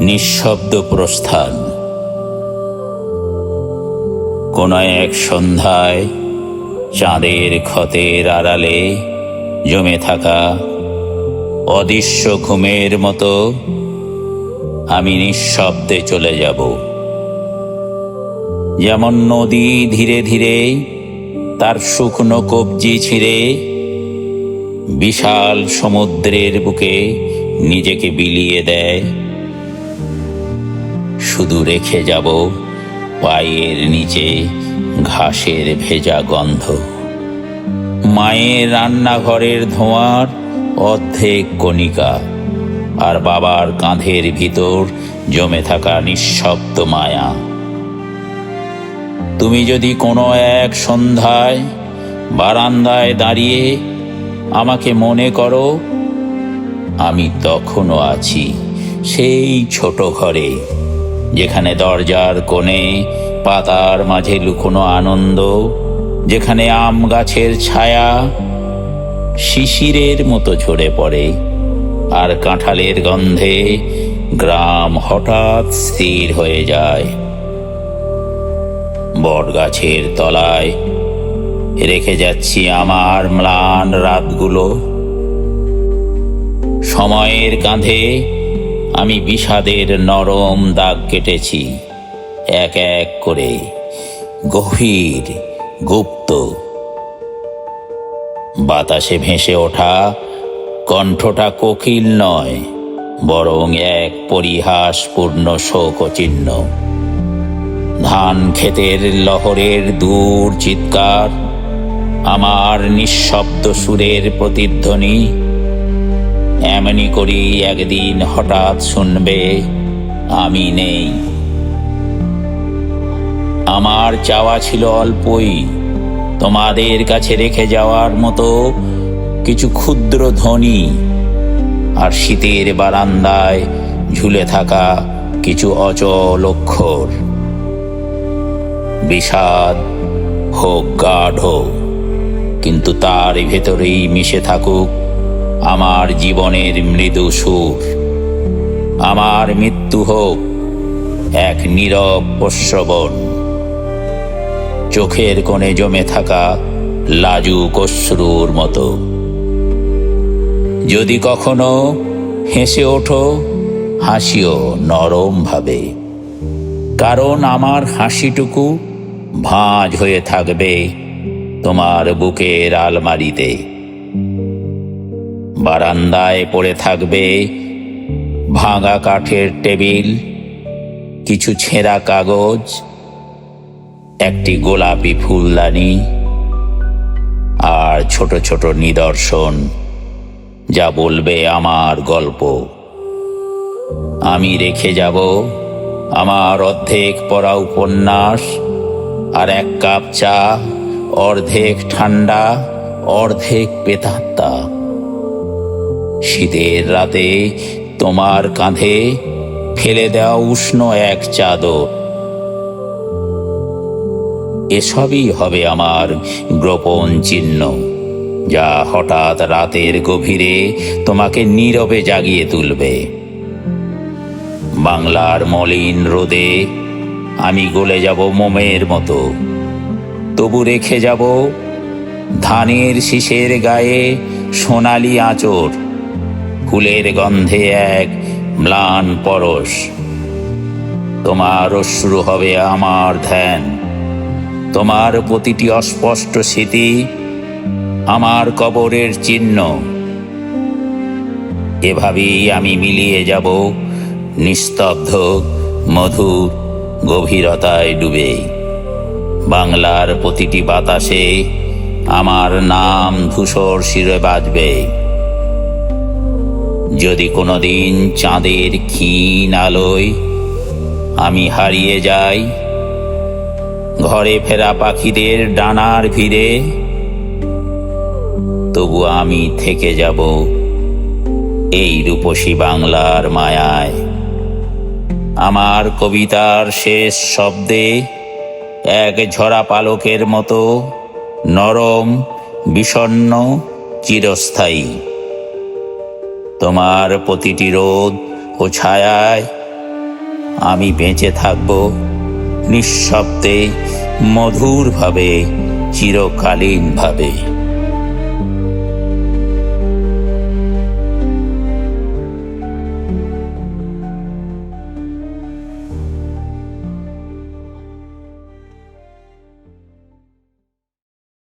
নিঃশব্দ প্রস্থান। কোন এক সন্ধ্যায় চাঁদের ক্ষতের আড়ালে জমে থাকা অদৃশ্য ঘুমের মতো আমি নিঃশব্দে চলে যাব। যেমন নদী ধীরে ধীরে তার শুকনো কবজি ছিঁড়ে, বিশাল সমুদ্রের বুকে নিজেকে বিলিয়ে দেয়। শুধু রেখে যাব পায়ের নিচে ঘাসের ভেজা গন্ধ। মায়ের রান্নাঘরের ধোঁয়ার অর্ধেক কণিকা, আর বাবার কাঁধের ভিতর জমে থাকা নিঃশব্দ মায়া। তুমি যদি কোনো এক সন্ধ্যায় বারান্দায় দাঁড়িয়ে আমাকে মনে করো আমি তখনও আছি, সেই ছোট ঘরে, যেখানে দরজার কোণে পাতার মাঝে লুকোনো আনন্দ, যেখানে আম গাছের ছায়া শিশিরের মতো ঝরে পড়ে, আর কাঁঠালের গন্ধে গ্রাম হঠাৎ স্থির হয়ে যায়। বটগাছের তলায় রেখে যাচ্ছি আমার ম্লান রাতগুলো। সময়ের কাঁধে আমি বিষাদের নরম দাগ কেটেছি। এক এক করে গভীর, গুপ্ত। বাতাসে ভেসে ওঠা কণ্ঠটা কোকিল নয়, বরং এক পরিহাসপূর্ণ শোকচিহ্ন। ধান ক্ষেতের লহরের দূর চিৎকার, আমার নিঃশব্দ সুরের প্রতিধ্বনি এমনি করি একদিন হঠাৎ শুনবে, আমি নেই। আমার চাওয়া ছিল অল্পই, তোমাদের কাছে রেখে যাওয়ার মতো কিছু ক্ষুদ্র ধ্বনি, আর শীতের বারান্দায় ঝুলে থাকা কিছু অচল অক্ষর। বিষাদ হোক, গাঢ়, কিন্তু তার ভেতরেই মিশে থাকুক আমার জীবনের মৃদু সুর আমার মৃত্যু হোক এক নীরব প্রশ্রবণ চোখের কোণে জমে থাকা লাজুক অশ্রুর মতো। যদি কখনো হেসে ওঠো, হাসিও নরম ভাবে। কারণ আমার হাসিটুকু ভাঁজ হয়ে থাকবে তোমার বুকের আলমারিতে। বারান্দায় পড়ে থাকবে ভাঙা কাঠের টেবিল, কিছু ছেঁড়া কাগজ, একটি গোলাপি ফুলদানি আর ছোট ছোট নিদর্শন, যা বলবে আমার গল্প। আমি রেখে যাব আমার অর্ধেক পড়া উপন্যাস আর এক কাপ চা, অর্ধেক ঠান্ডা, অর্ধেক পেতাত্তা শীতের রাতে তোমার কাঁধে ফেলে দেওয়া উষ্ণ এক চাদর। এসবই হবে আমার গোপন চিহ্ন, যা হঠাৎ রাতের গভীরে তোমাকে নীরবে জাগিয়ে তুলবে। বাংলার মলিন রোদে আমি গলে যাব মোমের মতো, তবু রেখে যাব ধানের শীষের গায়ে সোনালি আঁচড়। ফুলের গন্ধে এক ম্লান পরশ। তোমার অশ্রু হবে আমার ধ্যান। তোমার প্রতিটি অস্পষ্ট স্মৃতি আমার কবরের চিহ্ন। এভাবেই আমি মিলিয়ে যাব নিস্তব্ধ, মধুর গভীরতায় ডুবে। বাংলার প্রতিটি বাতাসে আমার নাম ধূসর শিরে বাজবে। যদি কোনোদিন চাঁদের ক্ষীণ আলোয় আমি হারিয়ে যাই, ঘরে ফেরা পাখিদের ডানার ভিড়ে, তবু আমি থেকে যাব এই রূপসী বাংলার মায়ায়। আমার কবিতার শেষ শব্দে এক ঝরা পালকের মতো নরম, বিষণ্ণ, চিরস্থায়ী। তোমার প্রতিটি রোদ ও ছায়ায় আমি বেঁচে থাকব। নিঃশব্দে মধুরভাবে চিরকালীনভাবে।